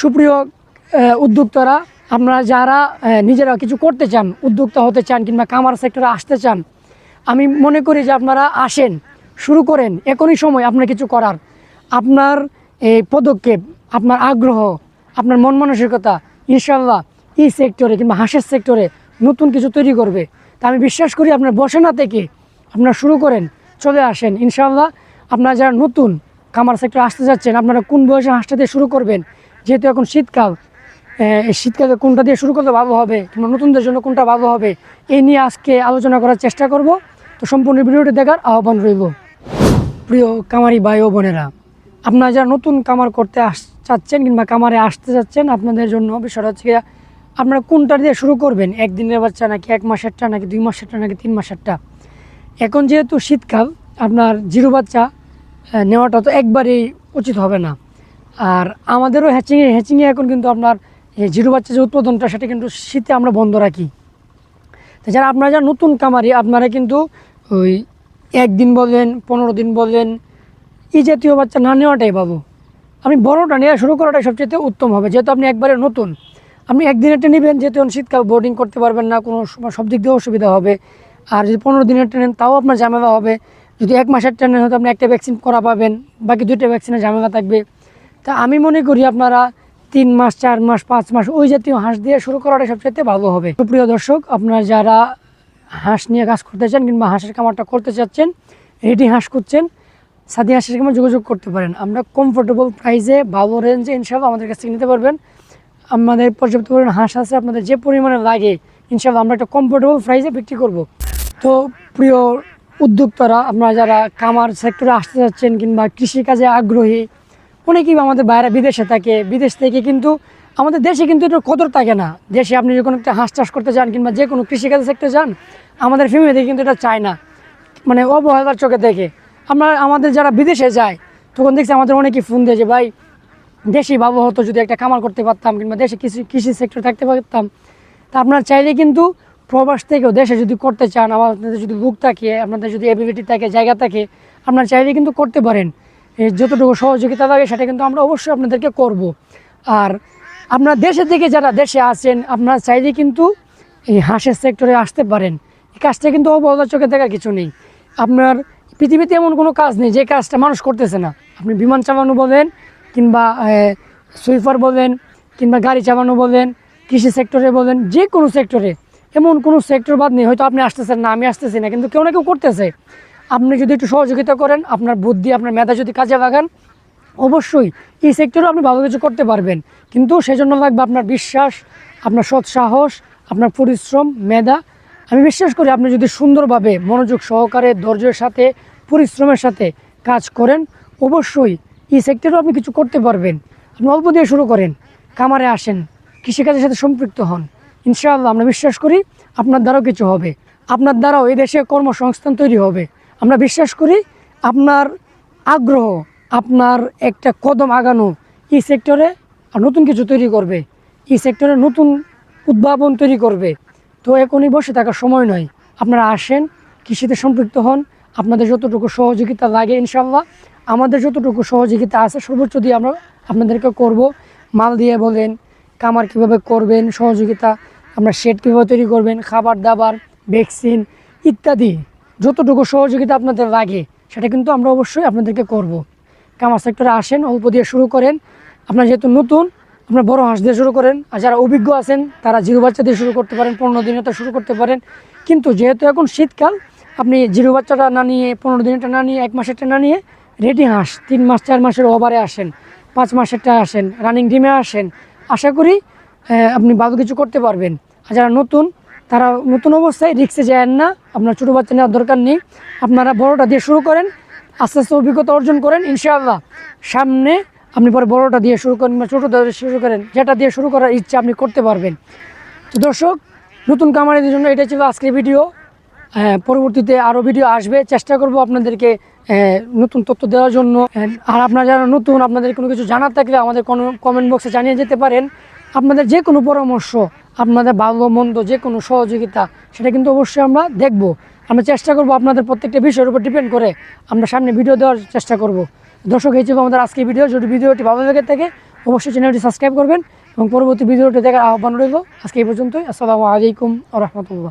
সুপ্রিয় উদ্যোক্তারা, আপনারা যারা নিজেরা কিছু করতে চান, উদ্যোক্তা হতে চান কিংবা কামার সেক্টরে আসতে চান, আমি মনে করি যে আপনারা আসেন, শুরু করেন, এখনই সময় আপনার কিছু করার। আপনার এই পদক্ষেপ, আপনার আগ্রহ, আপনার মন মানসিকতা ইনশাল্লাহ এই সেক্টরে কিংবা হাঁসের সেক্টরে নতুন কিছু তৈরি করবে। তা আমি বিশ্বাস করি আপনার বসে না থেকে আপনারা শুরু করেন, চলে আসেন। ইনশাল্লাহ আপনারা যারা নতুন কামার সেক্টরে আসতে যাচ্ছেন, আপনারা কোন বয়সে হাঁসটা দিয়ে শুরু করবেন যেহেতু এখন শীতকাল শীতকালে কোনটা দিয়ে শুরু করলে ভালো হবে, কিংবা নতুনদের জন্য কোনটা ভালো হবে এই নিয়ে আজকে আলোচনা করার চেষ্টা করব। তো সম্পূর্ণ ভিডিওটি দেখার আহ্বান রইল। প্রিয় কামারি ভাই ও বোনেরা, আপনারা যারা নতুন কামার করতে আস, চাচ্ছেন কিংবা কামারে আসতে চাচ্ছেন, আপনাদের জন্য বিষয়টা হচ্ছে আপনারা কোনটা দিয়ে শুরু করবেন? একদিনের বাচ্চা নাকি এক মাসেরটা, নাকি দুই মাসেরটা, নাকি তিন মাসেরটা? এখন যেহেতু শীতকাল, আপনার জিরো বাচ্চা নেওয়াটা তো একবারেই উচিত হবে না। আর আমাদেরও হ্যাচিংয়ে হ্যাচিংয়ে এখন কিন্তু আপনার জিরো বাচ্চা যে উৎপাদনটা, সেটা কিন্তু শীতে আমরা বন্ধ রাখি। তাছাড়া আপনারা যারা নতুন কামারি আপনারা কিন্তু ওই একদিন বললেন পনেরো দিন বললেন এই জাতীয় বাচ্চা না নেওয়াটাই পাবো আপনি বড়টা নেওয়া শুরু করাটাই সবচেয়ে উত্তম হবে, যেহেতু আপনি একবারে নতুন। আপনি একদিনেরটা নেবেন, যেহেতু শীতকাল বোর্ডিং করতে পারবেন না, কোনো সব দিক দিয়ে অসুবিধা হবে। আর যদি পনেরো দিনের নেন তাও আপনার ঝামেলা হবে। যদি এক মাসের ট্রেন হয়তো আপনি একটা ভ্যাকসিন করা পাবেন, বাকি দুইটা ভ্যাকসিনের ঝামেলা থাকবে। তা আমি মনে করি আপনারা তিন মাস, চার মাস, পাঁচ মাস ওই জাতীয় হাঁস দিয়ে শুরু করাটা সবচেয়ে ভালো হবে। সুপ্রিয় দর্শক, আপনারা যারা হাঁস নিয়ে কাজ করতে চান কিংবা হাঁসের কামারটা করতে চাচ্ছেন রেডি হাঁস করছেন সাদি হাঁসের কামার যোগাযোগ করতে পারেন। আমরা কমফোর্টেবল প্রাইসে ভালো রেঞ্জে ইনশাল্লাহ আমাদের কাছ থেকে নিতে পারবেন। আমাদের পর্যাপ্ত পরিমাণ হাঁস আছে, আপনাদের যে পরিমাণে লাগে ইনশাল্লাহ আমরা একটা কমফোর্টেবল প্রাইসে বিক্রি করব। তো প্রিয় উদ্যোক্তারা, আপনারা যারা কামার সেক্টরে আসতে যাচ্ছেন কিংবা কৃষিকাজে আগ্রহী অনেকেই আমাদের বাইরে বিদেশে থাকে, বিদেশ থেকে কিন্তু আমাদের দেশে কিন্তু এটার কদর থাকে না। দেশে আপনি যখন একটা হাঁস চাষ করতে যান কিংবা যে কোনো কৃষিকাজের সেক্টরে যান, আমাদের ফ্যামিলি কিন্তু এটা চায় না। মানে অবহেলার চোখে দেখে। আমরা, আমাদের যারা বিদেশে যায়, তখন দেখছি আমাদের অনেকেই ফোন দিয়ে যে, ভাই দেশেই ভালো হতো যদি একটা কামার করতে পারতাম কিংবা দেশে কৃষি কৃষি সেক্টর থাকতে পারতাম, তা আপনার চাইলে কিন্তু প্রবাস থেকেও দেশে যদি করতে চান, আমাদের যদি বুক থাকে, আপনাদের যদি এবিলিটি থাকে, জায়গা থাকে, আপনার চাইলে কিন্তু করতে পারেন। যতটুকু সহযোগিতা লাগে সেটা কিন্তু আমরা অবশ্যই আপনাদেরকে করব। আর আপনার দেশের থেকে যারা দেশে আছেন, আপনারা চাইলে কিন্তু এই হাঁসের সেক্টরে আসতে পারেন। এই কাজটা কিন্তু অবহেলার চোখে দেখার কিছু নেই। আপনার পৃথিবীতে এমন কোনো কাজ নেই যে কাজটা মানুষ করতেছে না। আপনি বিমান চালানো বলেন কিংবা সুইপার বলেন কিংবা গাড়ি চালানো বলেন, কৃষি সেক্টরে বলেন, যে কোনো সেক্টরে এমন কোনো সেক্টর বাদ নেই, হয়তো আপনি আসতেছেন না, আমি আসতেছি না, কিন্তু কেউ না কেউ করতেছে। আপনি যদি একটু সহযোগিতা করেন, আপনার বুদ্ধি, আপনার মেধা যদি কাজে লাগান, অবশ্যই এই সেক্টরে আপনি ভালো কিছু করতে পারবেন। কিন্তু সেজন্য লাগবে আপনার বিশ্বাস, আপনার সৎ সাহস, আপনার পরিশ্রম, মেধা। আমি বিশ্বাস করি আপনি যদি সুন্দরভাবে মনোযোগ সহকারে, ধৈর্যের সাথে, পরিশ্রমের সাথে কাজ করেন, অবশ্যই এই সেক্টরেও আপনি কিছু করতে পারবেন। আপনি অল্প দিয়ে শুরু করেন কামারে আসেন, কৃষিকাজের সাথে সম্পৃক্ত হন। ইনশাআল্লাহ আমরা বিশ্বাস করি আপনার দ্বারাও কিছু হবে। আপনার দ্বারাও এই দেশে কর্মসংস্থান তৈরি হবে। আমরা বিশ্বাস করি আপনার আগ্রহ, আপনার একটা কদম আগানো এই সেক্টরে নতুন কিছু তৈরি করবে। এই সেক্টরে নতুন উদ্ভাবন তৈরি করবে। তো এখনই বসে থাকার সময় নয়। আপনারা আসেন, কৃষিতে সম্পৃক্ত হন। আপনাদের যতটুকু সহযোগিতা লাগে ইনশাল্লাহ আমাদের যতটুকু সহযোগিতা আছে, সর্বোচ্চ দিয়ে আমরা আপনাদেরকে করব। মাল দিয়ে বলেন কামার কীভাবে করবেন, সহযোগিতা, আমরা শেড কীভাবে তৈরি করবেন, খাবার, দাবার, ভ্যাকসিন ইত্যাদি। যতটুকু সহযোগিতা আপনাদের লাগে, সেটা কিন্তু আমরা অবশ্যই আপনাদেরকে করব। কামার সেক্টরে আসেন, অল্প দিয়ে শুরু করেন। আপনার যেহেতু নতুন, আপনার বড় হাঁস দিয়ে শুরু করেন। আর যারা অভিজ্ঞ আছেন, তারা জিরো বাচ্চা দিয়ে শুরু করতে পারেন, পনেরো দিনেটা শুরু করতে পারেন। কিন্তু যেহেতু এখন শীতকাল, আপনি জিরো বাচ্চাটা না নিয়ে, পনেরো দিনেরটা না নিয়ে, এক মাসেরটা না নিয়ে রেডি হাঁস, তিন মাস, চার মাসের ওভারে আসেন, পাঁচ মাসেরটা আসেন রানিং ডিমে আসেন, আশা করি আপনি ভালো কিছু করতে পারবেন। আর যারা নতুন তারা নতুন অবস্থায় রিক্সে যায়েন না। আপনার ছোটো বাচ্চা নেওয়ার দরকার নেই। আপনারা বড়টা দিয়ে শুরু করেন আস্তে আস্তে অভিজ্ঞতা অর্জন করেন ইনশাআল্লাহ। সামনে আপনি পরে বড়টা দিয়ে শুরু করেন বা ছোটো দিয়ে শুরু করেন যেটা দিয়ে শুরু করার ইচ্ছা আপনি করতে পারবেন। তো দর্শক নতুন কামারিদের জন্য এটা ছিল আজকের ভিডিও। হ্যাঁ, পরবর্তীতে আরও ভিডিও আসবে। চেষ্টা করব আপনাদেরকে নতুন তথ্য দেওয়ার জন্য। আহ, আর আপনারা যারা নতুন আপনাদের কোনো কিছু জানার থাকলে আমাদের কোনো কমেন্ট বক্সে জানিয়ে যেতে পারেন। আপনাদের যে কোনো পরামর্শ আপনাদের ভালো মন্দ যে কোনো সহযোগিতা, সেটা কিন্তু অবশ্যই আমরা দেখব। আমরা চেষ্টা করব আপনাদের প্রত্যেকটা বিষয়ের উপর ডিপেন্ড করে আমরা সামনে ভিডিও দেওয়ার চেষ্টা করব। দর্শক হিসেবে আমাদের আজকে ভিডিও যদি ভিডিওটি ভালো লেগে থাকে, অবশ্যই চ্যানেলটি সাবস্ক্রাইব করবেন এবং পরবর্তী ভিডিওটি দেখার আহ্বান রইল। আজকে এই পর্যন্তই। আসসালামু আলাইকুম রহমতুল্লাহ।